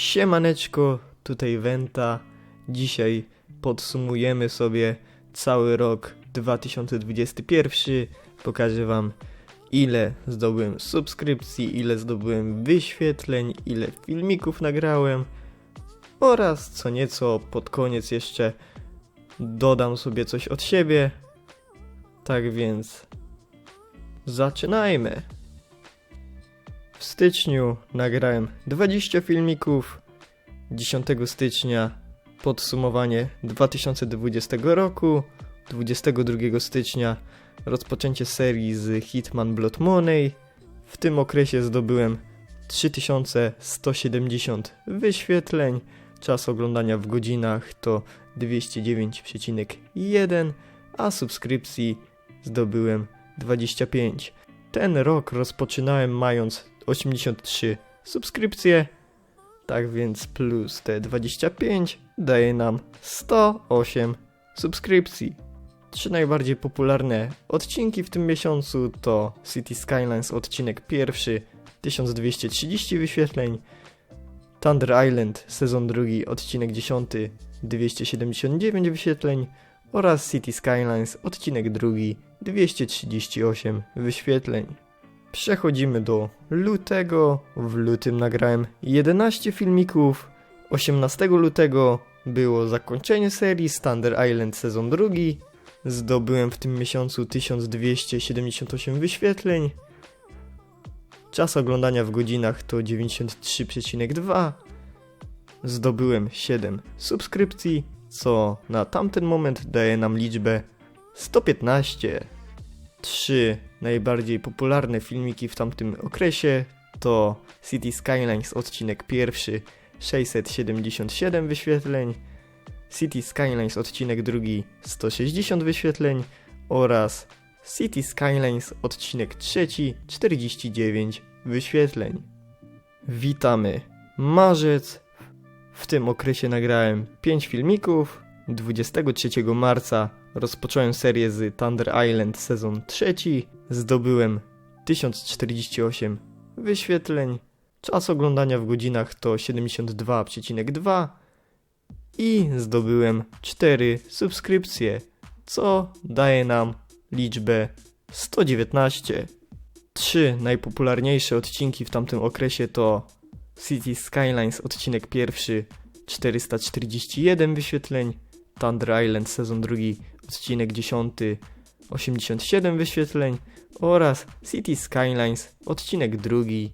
Siemaneczko, tutaj Wenta. Dzisiaj podsumujemy sobie cały rok 2021. Pokażę Wam ile zdobyłem subskrypcji, ile zdobyłem wyświetleń, ile filmików nagrałem oraz co nieco pod koniec jeszcze dodam sobie coś od siebie. Tak więc zaczynajmy. W styczniu nagrałem 20 filmików. 10 stycznia podsumowanie 2020 roku. 22 stycznia rozpoczęcie serii z Hitman Blood Money. W tym okresie zdobyłem 3170 wyświetleń. Czas oglądania w godzinach to 209,1, a subskrypcji zdobyłem 25. Ten rok rozpoczynałem mając 83 subskrypcje, tak więc plus te 25 daje nam 108 subskrypcji. Trzy najbardziej popularne odcinki w tym miesiącu to City Skylines odcinek pierwszy 1230 wyświetleń, Thunder Island sezon drugi odcinek 10 279 wyświetleń oraz City Skylines odcinek drugi 238 wyświetleń. Przechodzimy do lutego. W lutym nagrałem 11 filmików. 18 lutego było zakończenie serii Thunder Island sezon drugi. Zdobyłem w tym miesiącu 1278 wyświetleń. Czas oglądania w godzinach to 93,2. Zdobyłem 7 subskrypcji, co na tamten moment daje nam liczbę 115. Trzy najbardziej popularne filmiki w tamtym okresie to City Skylines odcinek pierwszy 677 wyświetleń, City Skylines odcinek drugi 160 wyświetleń oraz City Skylines odcinek trzeci 49 wyświetleń. Witamy marzec. W tym okresie nagrałem 5 filmików. 23 marca rozpocząłem serię z Thunder Island sezon trzeci. Zdobyłem 1048 wyświetleń. Czas oglądania w godzinach to 72,2 i zdobyłem 4 subskrypcje, co daje nam liczbę 119. Trzy najpopularniejsze odcinki w tamtym okresie to City Skylines odcinek pierwszy 441 wyświetleń, Thunder Island sezon drugi odcinek 10 87 wyświetleń oraz City Skylines odcinek drugi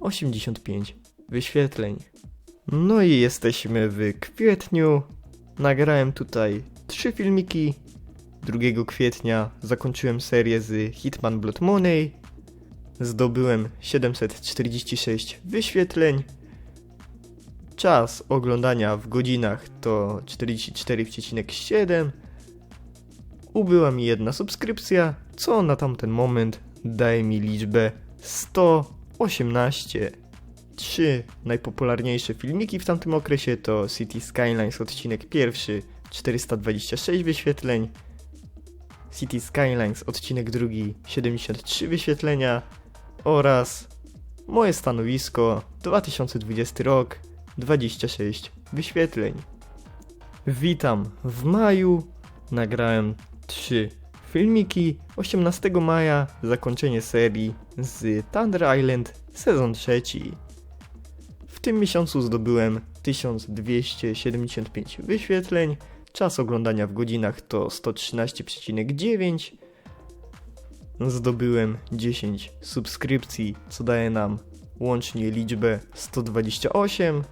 85 wyświetleń. No i jesteśmy w kwietniu. Nagrałem tutaj trzy filmiki. 2 kwietnia zakończyłem serię z Hitman Blood Money. Zdobyłem 746 wyświetleń. Czas oglądania w godzinach to 44,7. Ubyła mi jedna subskrypcja, co na tamten moment daje mi liczbę 118. Trzy najpopularniejsze filmiki w tamtym okresie to City Skylines odcinek pierwszy 426 wyświetleń, City Skylines odcinek drugi 73 wyświetlenia oraz moje stanowisko 2020 rok 26 wyświetleń. Witam w maju. Nagrałem 3 filmiki. 18 maja zakończenie serii z Thunder Island sezon trzeci. W tym miesiącu zdobyłem 1275 wyświetleń. Czas oglądania w godzinach to 113,9. Zdobyłem 10 subskrypcji, co daje nam łącznie liczbę 128.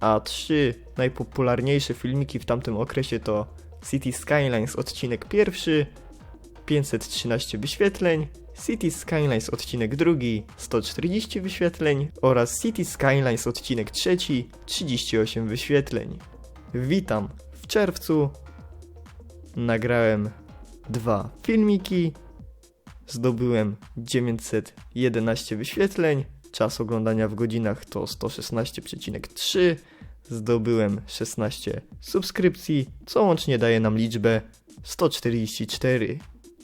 A trzy najpopularniejsze filmiki w tamtym okresie to City Skylines odcinek pierwszy 513 wyświetleń, City Skylines odcinek drugi 140 wyświetleń oraz City Skylines odcinek trzeci 38 wyświetleń. Witam w czerwcu. Nagrałem dwa filmiki. Zdobyłem 911 wyświetleń. Czas oglądania w godzinach to 116,3. Zdobyłem 16 subskrypcji, co łącznie daje nam liczbę 144.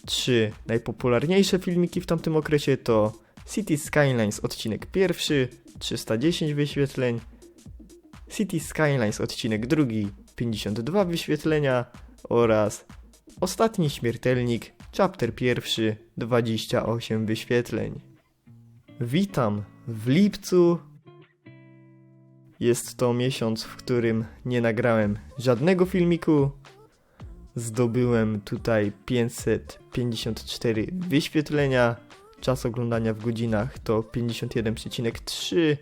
Trzy najpopularniejsze filmiki w tamtym okresie to City Skylines odcinek pierwszy 310 wyświetleń, City Skylines odcinek drugi 52 wyświetlenia oraz Ostatni Śmiertelnik chapter pierwszy 28 wyświetleń. Witam w lipcu. Jest to miesiąc, w którym nie nagrałem żadnego filmiku. Zdobyłem tutaj 554 wyświetlenia. Czas oglądania w godzinach to 51,3.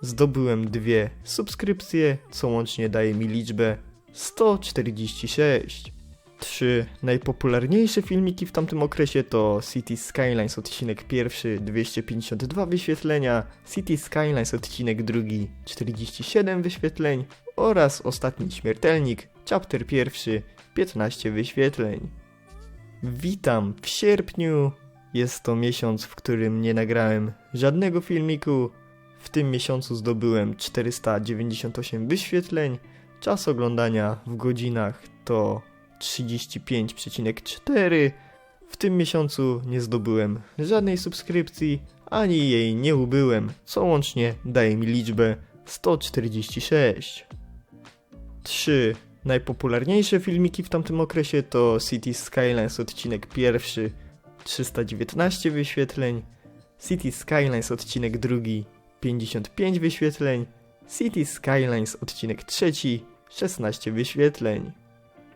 Zdobyłem dwie subskrypcje, co łącznie daje mi liczbę 146. Trzy najpopularniejsze filmiki w tamtym okresie to City Skylines odcinek pierwszy 252 wyświetlenia, City Skylines odcinek drugi 47 wyświetleń oraz Ostatni Śmiertelnik chapter pierwszy 15 wyświetleń. Witam w sierpniu. Jest to miesiąc, w którym nie nagrałem żadnego filmiku. W tym miesiącu zdobyłem 498 wyświetleń. Czas oglądania w godzinach to 35,4. W tym miesiącu nie zdobyłem żadnej subskrypcji, ani jej nie ubyłem, co łącznie daje mi liczbę 146. 3. Najpopularniejsze filmiki w tamtym okresie to City Skylines odcinek pierwszy 319 wyświetleń, City Skylines odcinek drugi 55 wyświetleń, City Skylines odcinek trzeci 16 wyświetleń.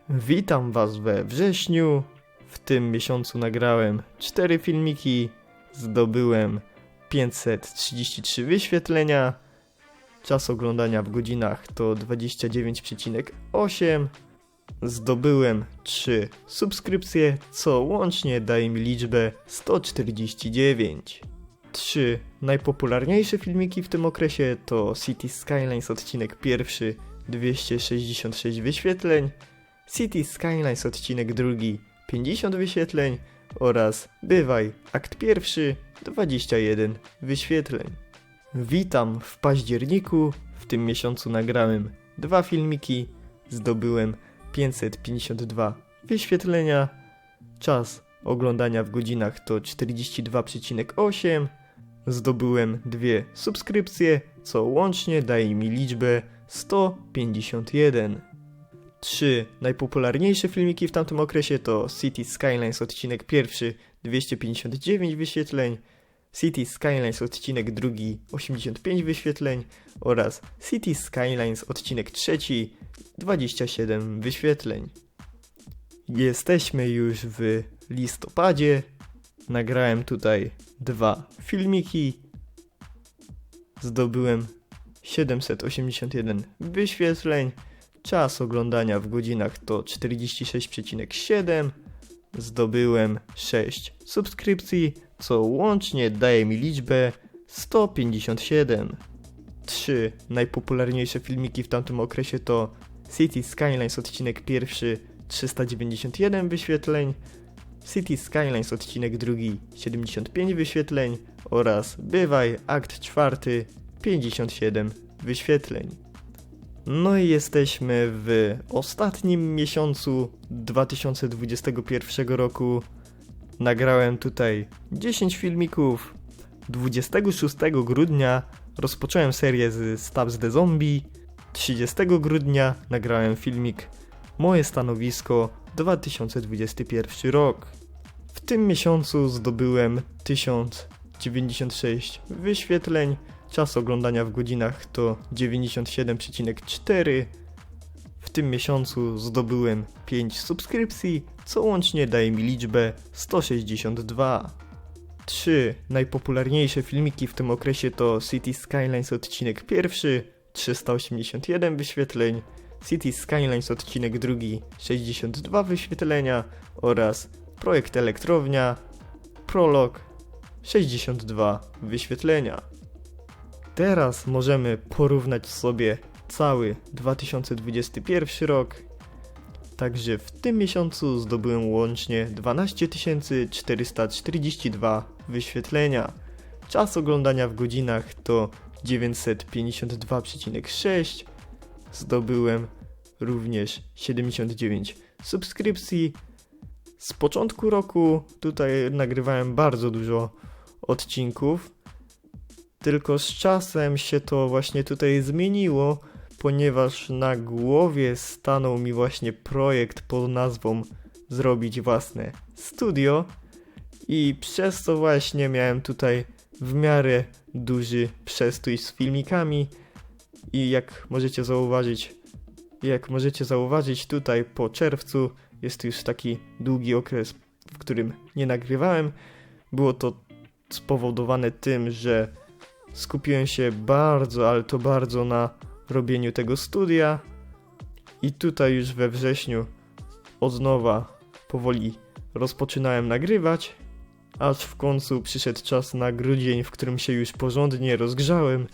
Witam Was we wrześniu. W tym miesiącu nagrałem 4 filmiki, zdobyłem 533 wyświetlenia. Czas oglądania w godzinach to 29,8. Zdobyłem 3 subskrypcje, co łącznie daje mi liczbę 149. 3 najpopularniejsze filmiki w tym okresie to City Skylines odcinek pierwszy 266 wyświetleń, City Skylines odcinek drugi 50 wyświetleń oraz Bywaj akt pierwszy 21 wyświetleń. Witam w październiku. W tym miesiącu nagrałem dwa filmiki, zdobyłem 552 wyświetlenia. Czas oglądania w godzinach to 42,8. Zdobyłem dwie subskrypcje, co łącznie daje mi liczbę 151. Trzy najpopularniejsze filmiki w tamtym okresie to City Skylines odcinek pierwszy 259 wyświetleń, City Skylines odcinek drugi 85 wyświetleń oraz City Skylines odcinek trzeci 27 wyświetleń. Jesteśmy już w listopadzie. Nagrałem tutaj dwa filmiki. Zdobyłem 781 wyświetleń. Czas oglądania w godzinach to 46,7. Zdobyłem 6 subskrypcji, co łącznie daje mi liczbę 157. 3 najpopularniejsze filmiki w tamtym okresie to City Skylines odcinek pierwszy 391 wyświetleń, City Skylines odcinek drugi 75 wyświetleń oraz Bywaj akt czwarty 57 wyświetleń. No i jesteśmy w ostatnim miesiącu 2021 roku. Nagrałem tutaj 10 filmików. 26 grudnia rozpocząłem serię z Stabs the Zombie. 30 grudnia nagrałem filmik Moje stanowisko 2021 rok. W tym miesiącu zdobyłem 1096 wyświetleń Czas oglądania w godzinach to 97,4. W tym miesiącu zdobyłem 5 subskrypcji, co łącznie daje mi liczbę 162. 3 najpopularniejsze filmiki w tym okresie to City Skylines odcinek pierwszy 381 wyświetleń, City Skylines odcinek drugi 62 wyświetlenia oraz Projekt Elektrownia Prolog 62 wyświetlenia. Teraz możemy porównać sobie cały 2021 rok. Także w tym miesiącu zdobyłem łącznie 12 442 wyświetlenia. Czas oglądania w godzinach to 952,6. Zdobyłem również 79 subskrypcji. Z początku roku tutaj nagrywałem bardzo dużo odcinków tylko z czasem się to właśnie tutaj zmieniło. ponieważ na głowie stanął mi właśnie projekt pod nazwą Zrobić własne studio i przez to właśnie miałem tutaj w miarę duży przestój z filmikami i jak możecie zauważyć, jak możecie zauważyć tutaj po czerwcu jest już taki długi okres, w którym nie nagrywałem. Było to spowodowane tym, że skupiłem się bardzo, ale to bardzo na robieniu tego studia i tutaj już we wrześniu od nowa powoli rozpoczynałem nagrywać, aż w końcu przyszedł czas na grudzień, w którym się już porządnie rozgrzałem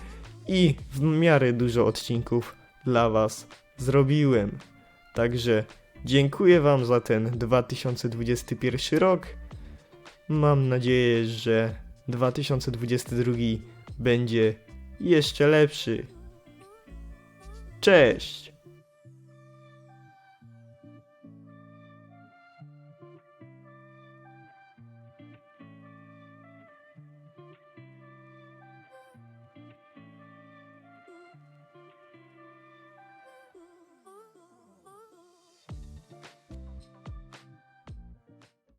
i w miarę dużo odcinków dla Was zrobiłem. Także dziękuję Wam za ten 2021 rok. Mam nadzieję, że 2022 będzie jeszcze lepszy. Cześć!